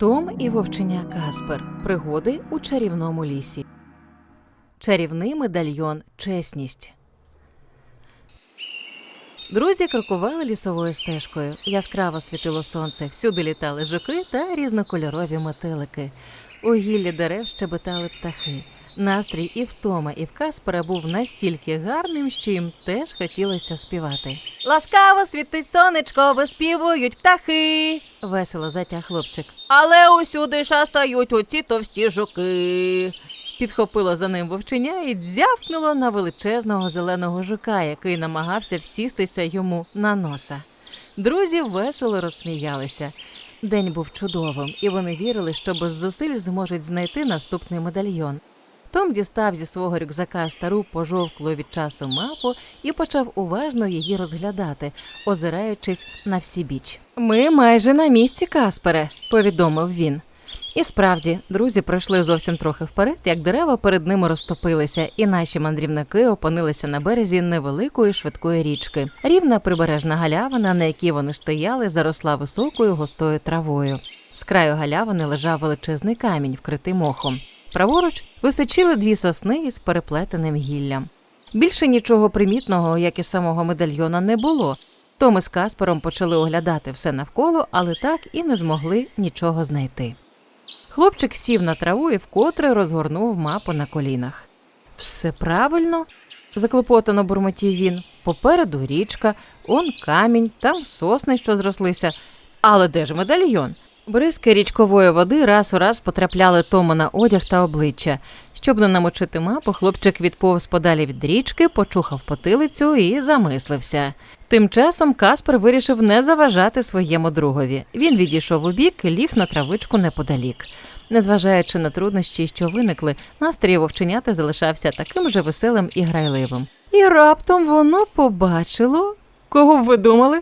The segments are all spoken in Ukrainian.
Том і вовчення Каспер. Пригоди у чарівному лісі. Чарівний медальйон Чесність. Друзі крокували лісовою стежкою. Яскраво світило сонце, всюди літали жуки та різнокольорові метелики. У гіллі дерев щебетали птахи. Настрій і втома, і в Каспера був настільки гарним, що їм теж хотілося співати. Ласкаво світить сонечко, виспівують птахи. весело затяг хлопчик. Але усюди шастають оці товсті жуки. Підхопило за ним вовченя і дзявкнуло на величезного зеленого жука, який намагався всістися йому на носа. Друзі весело розсміялися. День був чудовим, і вони вірили, що без зусиль зможуть знайти наступний медальйон. Том дістав зі свого рюкзака стару пожовклу від часу мапу і почав уважно її розглядати, озираючись на всі біч. Ми майже на місці, Каспере, повідомив він. І справді, друзі пройшли зовсім трохи вперед, як дерева перед ними розтопилися, і наші мандрівники опинилися на березі невеликої швидкої річки. Рівна прибережна галявина, на якій вони стояли, заросла високою густою травою. З краю галявини лежав величезний камінь, вкритий мохом. Праворуч височили дві сосни із переплетеним гіллям. Більше нічого примітного, як і самого медальйона, не було. Том із Каспером почали оглядати все навколо, але так і не змогли нічого знайти. Хлопчик сів на траву і вкотре розгорнув мапу на колінах. Все правильно, заклопотано бурмотів він. Попереду річка, он камінь, там сосни, що зрослися. Але де ж медальйон? Бризки річкової води раз у раз потрапляли Тому на одяг та обличчя. Щоб не намочити мапу, хлопчик відповз подалі від річки, почухав потилицю і замислився. Тим часом Каспер вирішив не заважати своєму другові. Він відійшов у бік і ліг на травичку неподалік. Незважаючи на труднощі, що виникли, настрій вовченяти залишався таким же веселим і грайливим. І раптом воно побачило. Кого б ви думали?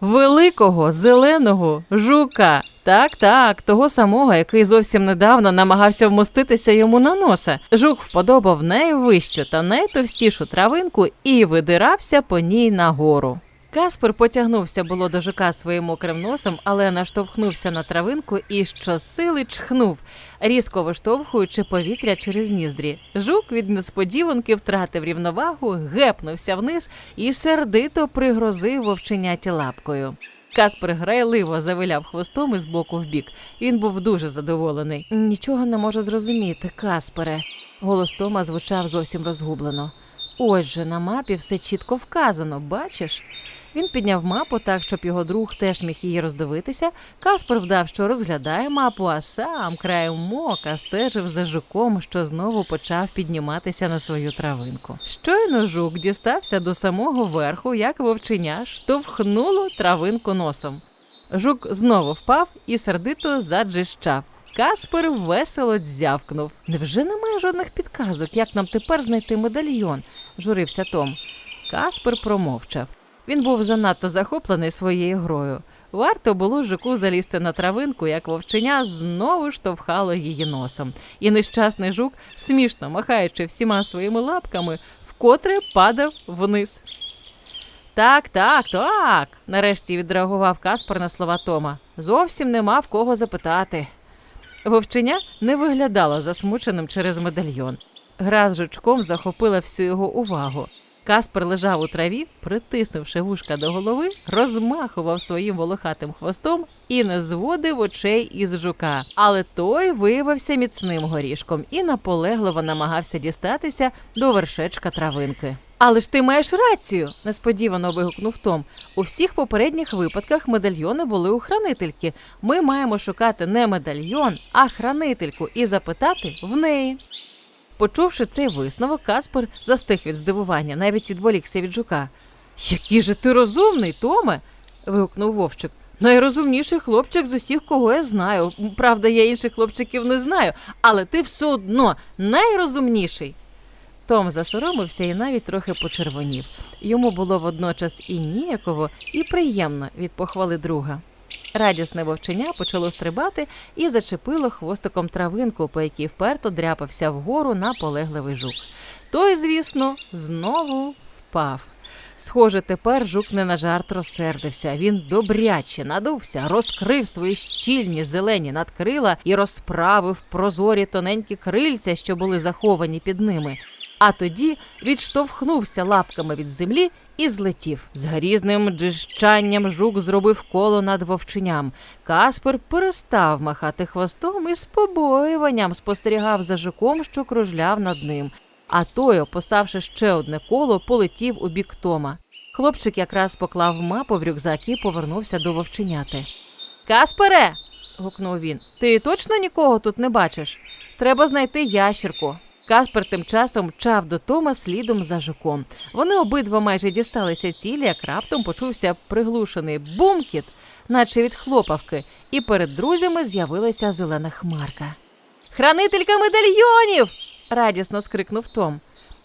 Великого зеленого жука. Так, так, того самого, який зовсім недавно намагався вмоститися йому на носа. Жук вподобав найвищу та найтовстішу травинку і видирався по ній нагору. Каспер потягнувся було до жука своїм мокрим носом, але наштовхнувся на травинку і щосили чхнув, різко виштовхуючи повітря через ніздрі. Жук від несподіванки втратив рівновагу, гепнувся вниз і сердито пригрозив вовченяті лапкою. Каспер грайливо завиляв хвостом із боку в бік. Він був дуже задоволений. Нічого не можу зрозуміти, Каспере. Голос Тома звучав зовсім розгублено. Ось же на мапі все чітко вказано, бачиш? Він підняв мапу так, щоб його друг теж міг її роздивитися. Каспер вдав, що розглядає мапу, а сам краєм мока стежив за жуком, що знову почав підніматися на свою травинку. Щойно жук дістався до самого верху, як вовченя, штовхнуло травинку носом. Жук знову впав і сердито заджищав. Каспер весело дзявкнув. Невже немає жодних підказок, як нам тепер знайти медальйон? журився Том. Каспер промовчав. Він був занадто захоплений своєю грою. Варто було жуку залізти на травинку, як вовченя знову штовхало її носом. І нещасний жук, смішно махаючи всіма своїми лапками, вкотре падав вниз. Так, так, так. нарешті відреагував Каспар на слова Тома. Зовсім нема в кого запитати. Вовченя не виглядало засмученим через медальйон. Гра з жучком захопила всю його увагу. Каспер лежав у траві, притиснувши вушка до голови, розмахував своїм волохатим хвостом і не зводив очей із жука. Але той виявився міцним горішком і наполегливо намагався дістатися до вершечка травинки. Але ж ти маєш рацію, несподівано вигукнув Том. У всіх попередніх випадках медальйони були у хранительки. Ми маємо шукати не медальйон, а хранительку і запитати в неї. Почувши цей висновок, Каспер застиг від здивування, навіть відволікся від жука. Який же ти розумний, Томе. вигукнув вовчик. Найрозумніший хлопчик з усіх, кого я знаю. Правда, я інших хлопчиків не знаю, але ти все одно найрозумніший. Том засоромився і навіть трохи почервонів. Йому було водночас і ніяково, і приємно від похвали друга. Радісне вовченя почало стрибати і зачепило хвостиком травинку, по якій вперто дряпався вгору наполегливий жук. Той, звісно, знову впав. Схоже, тепер жук не на жарт розсердився. Він добряче надувся, розкрив свої щільні зелені надкрила і розправив прозорі тоненькі крильця, що були заховані під ними. А тоді відштовхнувся лапками від землі і злетів. З грізним джищанням жук зробив коло над вовченям. Каспер перестав махати хвостом і з побоюванням спостерігав за жуком, що кружляв над ним. А той, описавши ще одне коло, полетів у бік Тома. Хлопчик якраз поклав мапу в рюкзак і повернувся до вовченяти. Каспере. гукнув він. Ти точно нікого тут не бачиш? Треба знайти ящірку. Каспер тим часом мчав до Тома слідом за жуком. Вони обидва майже дісталися цілі, як раптом почувся приглушений бумкіт, наче від хлопавки, і перед друзями з'явилася зелена хмарка. Хранителька медальйонів. радісно скрикнув Том.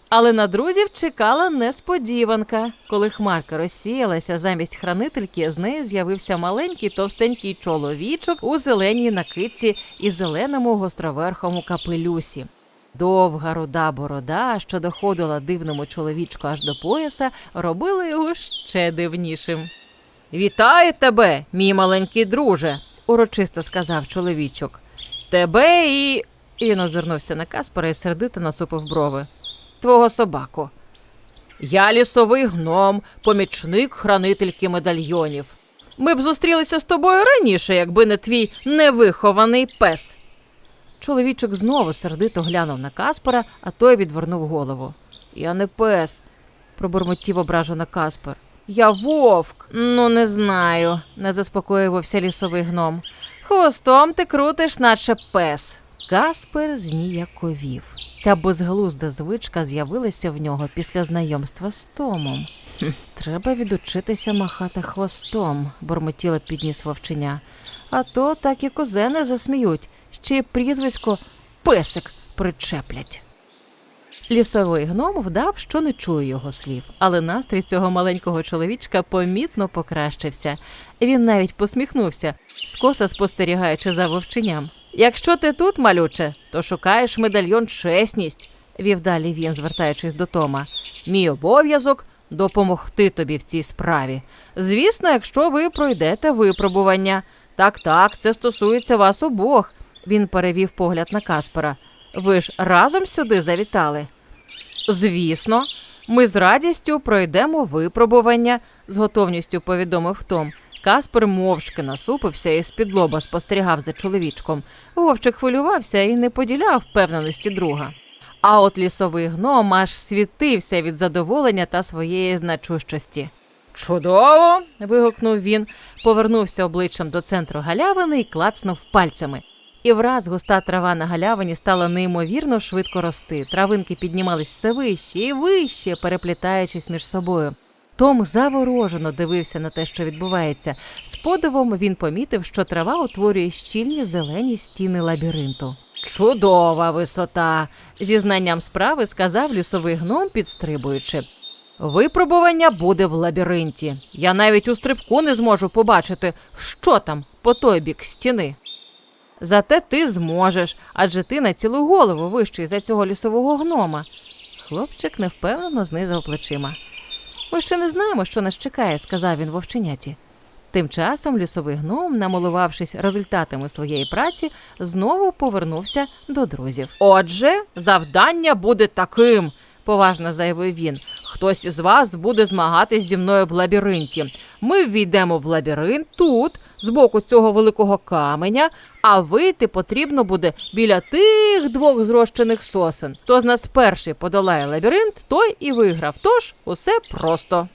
Але на друзів чекала несподіванка. Коли хмарка розсіялася замість хранительки, з неї з'явився маленький товстенький чоловічок у зеленій накидці і зеленому гостроверхому капелюсі. Довга руда борода, що доходила дивному чоловічку аж до пояса, робила його ще дивнішим. Вітаю тебе, мій маленький друже, урочисто сказав чоловічок. Тебе і. Він озирнувся на Каспара і сердито насупив брови. Твого собаку. Я лісовий гном, помічник хранительки медальйонів. Ми б зустрілися з тобою раніше, якби не твій невихований пес. Чоловічок знову сердито глянув на Каспара, а той відвернув голову. Я не пес, пробурмотів ображено Каспар. Я вовк. Ну, не знаю, не заспокоювався лісовий гном. Хвостом ти крутиш, наче пес. Каспер зніяковів. Ця безглузда звичка з'явилася в нього після знайомства з Томом. Треба відучитися махати хвостом, бурмотіло підніс вовченя. А то так і козени засміють, ще прізвисько песик причеплять. Лісовий гном вдав, що не чує його слів, але настрій цього маленького чоловічка помітно покращився. Він навіть посміхнувся, скоса спостерігаючи за вовченням. Якщо ти тут, малюче, то шукаєш медальйон чесність, вів далі він, звертаючись до Тома. Мій обов'язок допомогти тобі в цій справі. Звісно, якщо ви пройдете випробування. Так, так, це стосується вас обох. Він перевів погляд на Каспера. Ви ж разом сюди завітали? Звісно, ми з радістю пройдемо випробування, з готовністю повідомив Том. Каспер мовчки насупився і з-під лоба спостерігав за чоловічком. Вовчик хвилювався і не поділяв впевненості друга. А от лісовий гном аж світився від задоволення та своєї значущості. Чудово. вигукнув він, повернувся обличчям до центру галявини і клацнув пальцями. І враз густа трава на галявині стала неймовірно швидко рости. Травинки піднімались все вище і вище, переплітаючись між собою. Том заворожено дивився на те, що відбувається. З подивом він помітив, що трава утворює щільні зелені стіни лабіринту. Чудова висота, зі знанням справи сказав лісовий гном, підстрибуючи. Випробування буде в лабіринті. Я навіть у стрибку не зможу побачити, що там по той бік стіни. Зате ти зможеш, адже ти на цілу голову вищий за цього лісового гнома. Хлопчик невпевнено знизав плечима. Ми ще не знаємо, що нас чекає, сказав він вовченяті. Тим часом лісовий гном, намилувавшись результатами своєї праці, знову повернувся до друзів. Отже, завдання буде таким, поважно заявив він. Хтось із вас буде змагатись зі мною в лабіринті. Ми ввійдемо в лабіринт тут, з боку цього великого каменя, а вийти потрібно буде біля тих двох зрощених сосен. Хто з нас перший подолає лабіринт, той і виграв. Тож усе просто.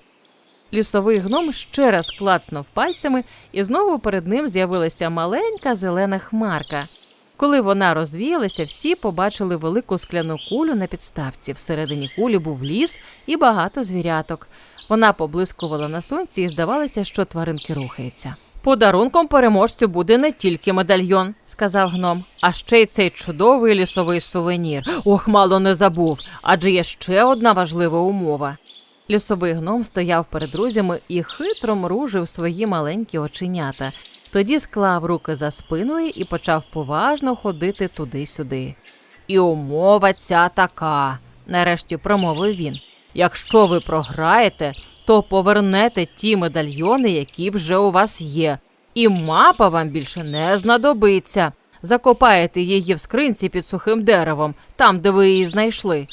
Лісовий гном ще раз клацнув пальцями, і знову перед ним з'явилася маленька зелена хмарка. Коли вона розвіялася, всі побачили велику скляну кулю на підставці. Всередині кулі був ліс і багато звіряток. Вона поблискувала на сонці і здавалося, що тваринки рухаються. Подарунком переможцю буде не тільки медальйон, сказав гном, а ще й цей чудовий лісовий сувенір. Ох, мало не забув, адже є ще одна важлива умова. Лісовий гном стояв перед друзями і хитро мружив свої маленькі оченята. Тоді склав руки за спиною і почав поважно ходити туди-сюди. І умова ця така, нарешті промовив він. Якщо ви програєте, то повернете ті медальйони, які вже у вас є, і мапа вам більше не знадобиться. Закопаєте її в скринці під сухим деревом, там, де ви її знайшли.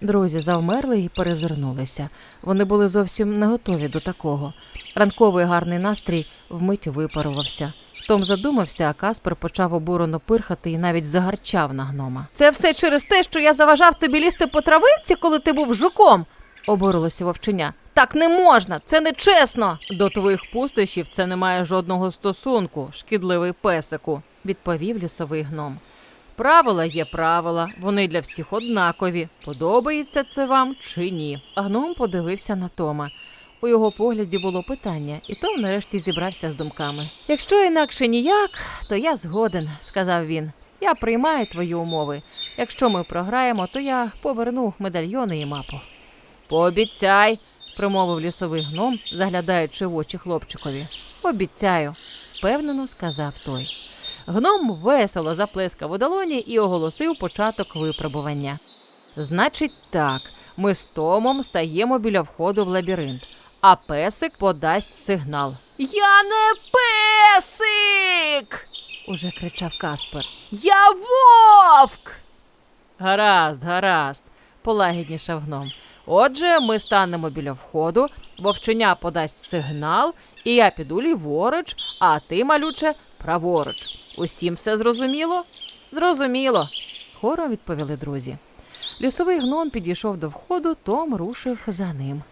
Друзі завмерли і перезирнулися. Вони були зовсім не готові до такого. Ранковий гарний настрій вмить випарувався. Том задумався, а Каспер почав обурено пирхати і навіть загарчав на гнома. Це все через те, що я заважав тобі лізти по травинці, коли ти був жуком, обурилося вовченя. Так не можна, це не чесно. До твоїх пустощів це не має жодного стосунку, шкідливий песику, відповів лісовий гном. Правила є правила, вони для всіх однакові. Подобається це вам чи ні? Гном подивився на Тома. У його погляді було питання, і Том нарешті зібрався з думками. Якщо інакше ніяк, то я згоден, сказав він. Я приймаю твої умови. Якщо ми програємо, то я поверну медальйони і мапу. Пообіцяй, промовив лісовий гном, заглядаючи в очі хлопчикові. Обіцяю, впевнено сказав той. Гном весело заплескав у долоні і оголосив початок випробування. Значить, так, ми з Томом стаємо біля входу в лабіринт, а песик подасть сигнал. Я не песик. уже кричав Каспер. Я вовк. Гаразд, гаразд, полагіднішав гном. Отже, ми станемо біля входу, вовченя подасть сигнал, і я піду ліворуч, а ти, малюче, праворуч. Усім все зрозуміло? Зрозуміло. Хором відповіли друзі. Лісовий гном підійшов до входу, Том рушив за ним.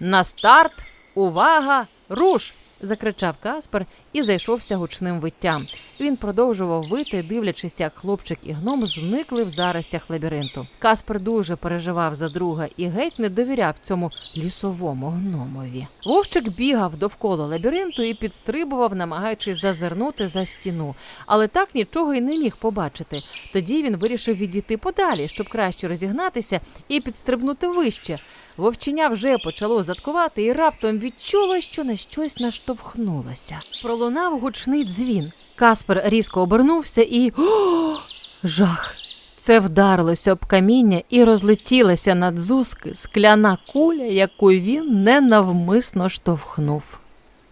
На старт! Увага! Руш! закричав Каспер і зайшовся гучним виттям. Він продовжував вити, дивлячись, як хлопчик і гном зникли в заростях лабіринту. Каспер дуже переживав за друга і геть не довіряв цьому лісовому гномові. Вовчик бігав довкола лабіринту і підстрибував, намагаючись зазирнути за стіну, але так нічого й не міг побачити. Тоді він вирішив відійти подалі, щоб краще розігнатися і підстрибнути вище. Вовченя вже почало заткувати і раптом відчуло, що на щось наштовхнулося. Пролунав гучний дзвін. Каспер різко обернувся і. О, жах! Це вдарилося об каміння і розлетілася над зузки скляна куля, яку він ненавмисно штовхнув.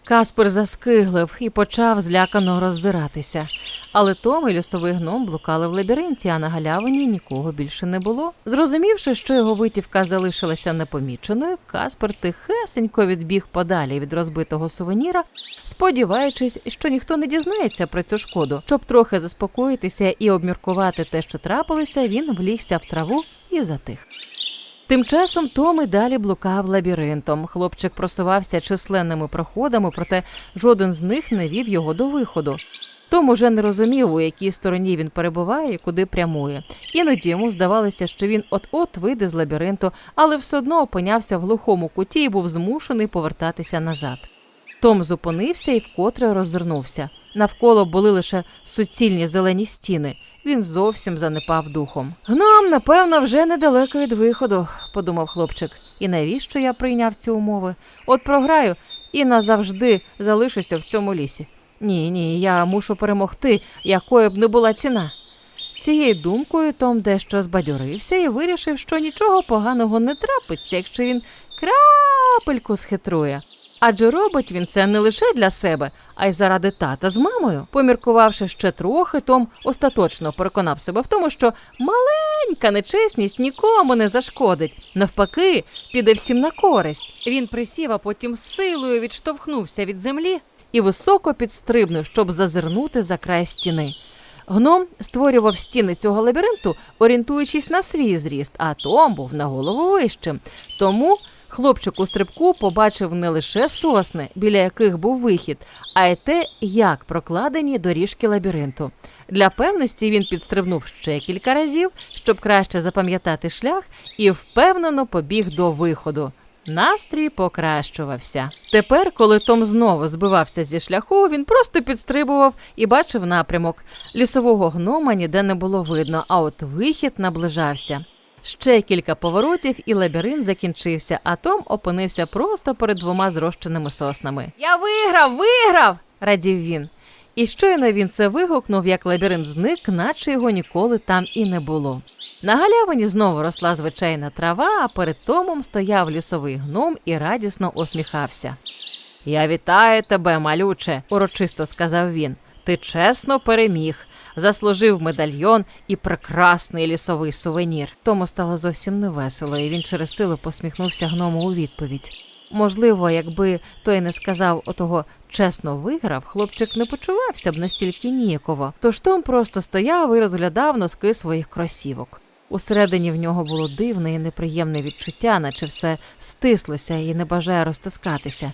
Каспер заскиглив і почав злякано роззиратися. Але Том і лісовий гном блукали в лабіринті, а на галявині нікого більше не було. Зрозумівши, що його витівка залишилася непоміченою, Каспер тихесенько відбіг подалі від розбитого сувеніра, сподіваючись, що ніхто не дізнається про цю шкоду. Щоб трохи заспокоїтися і обміркувати те, що трапилося, він влігся в траву і затих. Тим часом Том і далі блукав лабіринтом. Хлопчик просувався численними проходами, проте жоден з них не вів його до виходу. Том уже не розумів, у якій стороні він перебуває і куди прямує. Іноді йому здавалося, що він от-от вийде з лабіринту, але все одно опинявся в глухому куті і був змушений повертатися назад. Том зупинився і вкотре роззирнувся. Навколо були лише суцільні зелені стіни. Він зовсім занепав духом. Гном, напевно, вже недалеко від виходу, подумав хлопчик. І навіщо я прийняв ці умови? От програю і назавжди залишуся в цьому лісі. Ні, ні, я мушу перемогти, якою б не була ціна. Цією думкою Том дещо збадьорився і вирішив, що нічого поганого не трапиться, якщо він крапельку схитрує. Адже робить він це не лише для себе, а й заради тата з мамою. Поміркувавши ще трохи, Том остаточно переконав себе в тому, що маленька нечесність нікому не зашкодить. Навпаки, піде всім на користь. Він присів, а потім з силою відштовхнувся від землі і високо підстрибнув, щоб зазирнути за край стіни. Гном створював стіни цього лабіринту, орієнтуючись на свій зріст, а Том був на голову вищим. Тому хлопчик у стрибку побачив не лише сосни, біля яких був вихід, а й те, як прокладені доріжки лабіринту. Для певності він підстрибнув ще кілька разів, щоб краще запам'ятати шлях, і впевнено побіг до виходу. Настрій покращувався. Тепер, коли Том знову збивався зі шляху, він просто підстрибував і бачив напрямок. Лісового гнома ніде не було видно, а от вихід наближався. Ще кілька поворотів, і лабіринт закінчився, а Том опинився просто перед двома зрощеними соснами. Я виграв, виграв! радів він. І щойно він це вигукнув, як лабіринт зник, наче його ніколи там і не було. На галявині знову росла звичайна трава, а перед Томом стояв лісовий гном і радісно усміхався. Я вітаю тебе, малюче, урочисто сказав він. Ти чесно переміг, заслужив медальйон і прекрасний лісовий сувенір. Тому стало зовсім невесело, і він через силу посміхнувся гному у відповідь. Можливо, якби той не сказав отого чесно виграв, хлопчик не почувався б настільки ніяково. Тож Том просто стояв і розглядав носки своїх кросівок. Усередині в нього було дивне і неприємне відчуття, наче все стислося і не бажає розтискатися.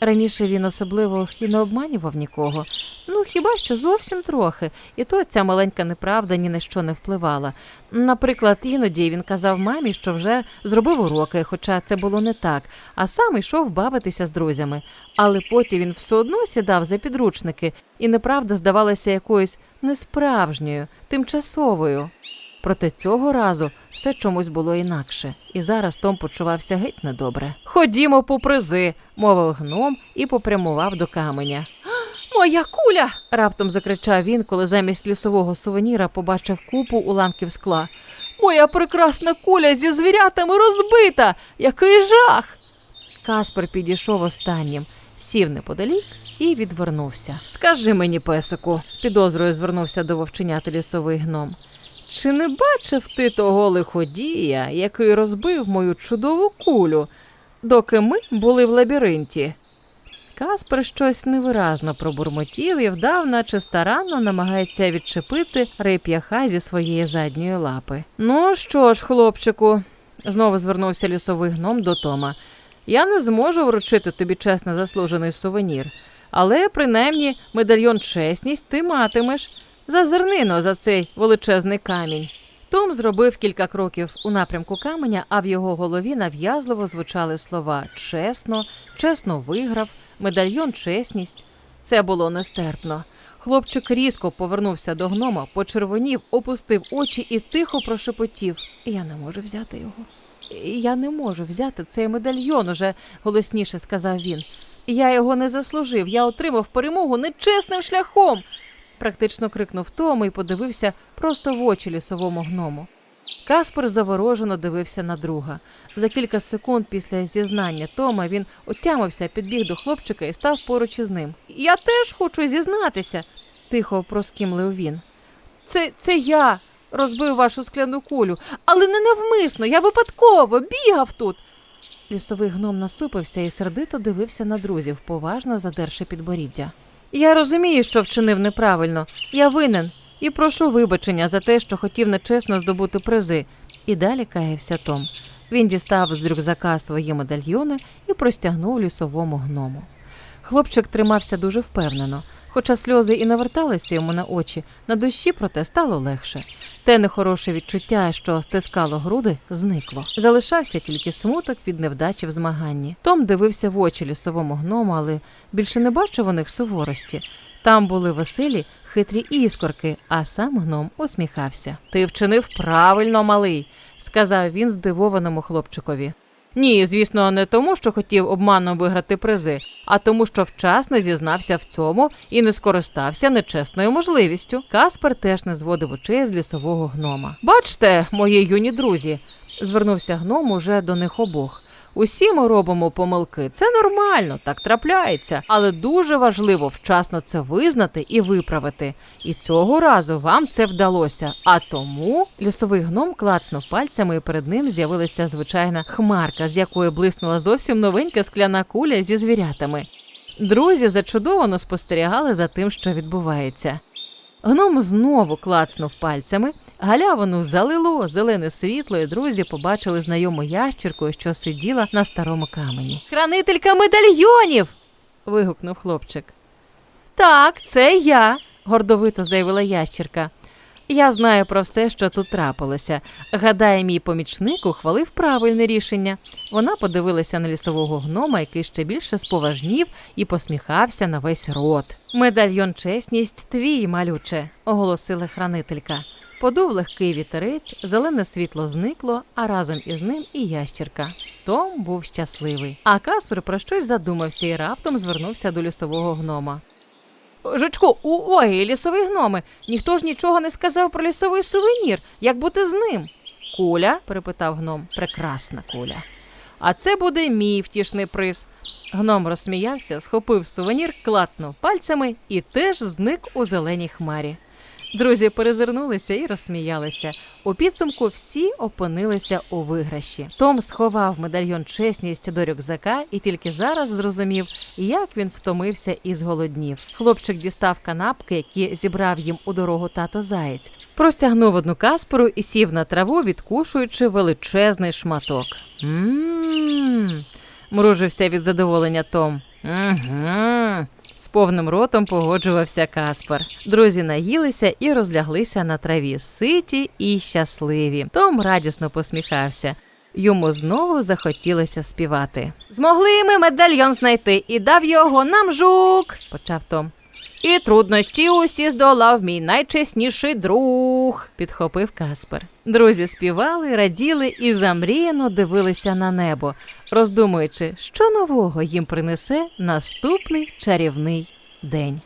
Раніше він особливо і не обманював нікого. Ну хіба що зовсім трохи, і то ця маленька неправда ні на що не впливала. Наприклад, іноді він казав мамі, що вже зробив уроки, хоча це було не так, а сам йшов бавитися з друзями. Але потім він все одно сідав за підручники, і неправда здавалася якоюсь несправжньою, тимчасовою. Проте цього разу все чомусь було інакше, і зараз Том почувався геть недобре. Ходімо по призи, мовив гном і попрямував до каменя. Моя куля. раптом закричав він, коли замість лісового сувеніра побачив купу уламків скла. Моя прекрасна куля зі звірятами розбита. Який жах. Каспер підійшов останнім, сів неподалік і відвернувся. Скажи мені, песику, з підозрою звернувся до вовченяти лісовий гном. Чи не бачив ти того лиходія, який розбив мою чудову кулю, доки ми були в лабіринті? Каспер щось невиразно пробурмотів і вдав, наче старанно намагається відчепити реп'яха зі своєї задньої лапи. Ну що ж, хлопчику, знову звернувся лісовий гном до Тома. Я не зможу вручити тобі чесно заслужений сувенір, але принаймні медальйон чесність ти матимеш. Зазирнино за цей величезний камінь. Том зробив кілька кроків у напрямку каменя, а в його голові нав'язливо звучали слова чесно, чесно виграв, медальйон чесність. Це було нестерпно. Хлопчик різко повернувся до гнома, почервонів, опустив очі і тихо прошепотів. Я не можу взяти його. Я не можу взяти цей медальйон, уже голосніше сказав він. Я його не заслужив. Я отримав перемогу нечесним шляхом практично крикнув Том і подивився просто в очі лісовому гному. Каспер заворожено дивився на друга. За кілька секунд після зізнання Тома він отямився, підбіг до хлопчика і став поруч із ним. Я теж хочу зізнатися, тихо проскімлив він. Це це я розбив вашу скляну кулю, але не навмисно, я випадково бігав тут. Лісовий гном насупився і сердито дивився на друзів, поважно задерши підборіддя. Я розумію, що вчинив неправильно. Я винен і прошу вибачення за те, що хотів нечесно здобути призи. І далі каявся Том. Він дістав з рюкзака свої медальйони і простягнув лісовому гному. Хлопчик тримався дуже впевнено, хоча сльози і наверталися йому на очі, на душі проте стало легше. Те нехороше відчуття, що стискало груди, зникло. Залишався тільки смуток від невдачі в змаганні. Том дивився в очі лісовому гному, але більше не бачив у них суворості. Там були веселі, хитрі іскорки, а сам гном усміхався. Ти вчинив правильно, малий, сказав він здивованому хлопчикові. Ні, звісно, не тому, що хотів обманом виграти призи, а тому, що вчасно зізнався в цьому і не скористався нечесною можливістю. Каспер теж не зводив очей з лісового гнома. Бачте, мої юні друзі, звернувся гном уже до них обох. Усі ми робимо помилки, це нормально, так трапляється, але дуже важливо вчасно це визнати і виправити. І цього разу вам це вдалося. А тому лісовий гном клацнув пальцями, і перед ним з'явилася звичайна хмарка, з якої блиснула зовсім новенька скляна куля зі звірятами. Друзі зачудовано спостерігали за тим, що відбувається. Гном знову клацнув пальцями, галявину залило зелене світло, і друзі побачили знайому ящірку, що сиділа на старому камені. Хранителька медальйонів. вигукнув хлопчик. Так, це я, гордовито заявила ящірка. Я знаю про все, що тут трапилося. Гадаю, мій помічник ухвалив правильне рішення. Вона подивилася на лісового гнома, який ще більше споважнів і посміхався на весь рот. Медальйон чесність твій, малюче, оголосила хранителька. Подув легкий вітерець, зелене світло зникло, а разом із ним і ящірка. Том був щасливий. А Каспер про щось задумався і раптом звернувся до лісового гнома. Жучку, ой, лісові гноми. Ніхто ж нічого не сказав про лісовий сувенір. Як бути з ним? куля? перепитав гном. Прекрасна куля. А це буде мій втішний приз. Гном розсміявся, схопив сувенір, клацнув пальцями і теж зник у зеленій хмарі. Друзі перезирнулися і розсміялися. У підсумку всі опинилися у виграші. Том сховав медальйон чесність до рюкзака і тільки зараз зрозумів, як він втомився і зголоднів. Хлопчик дістав канапки, які зібрав їм у дорогу тато заєць, простягнув одну каспору і сів на траву, відкушуючи величезний шматок. Мм. Мружився від задоволення Том. Угу. З повним ротом погоджувався Каспер. Друзі наїлися і розляглися на траві, ситі і щасливі. Том радісно посміхався. Йому знову захотілося співати. Змогли ми медальйон знайти і дав його нам жук, почав Том. І труднощі усі здолав мій найчесніший друг, підхопив Каспер. Друзі співали, раділи і замріяно дивилися на небо, роздумуючи, що нового їм принесе наступний чарівний день.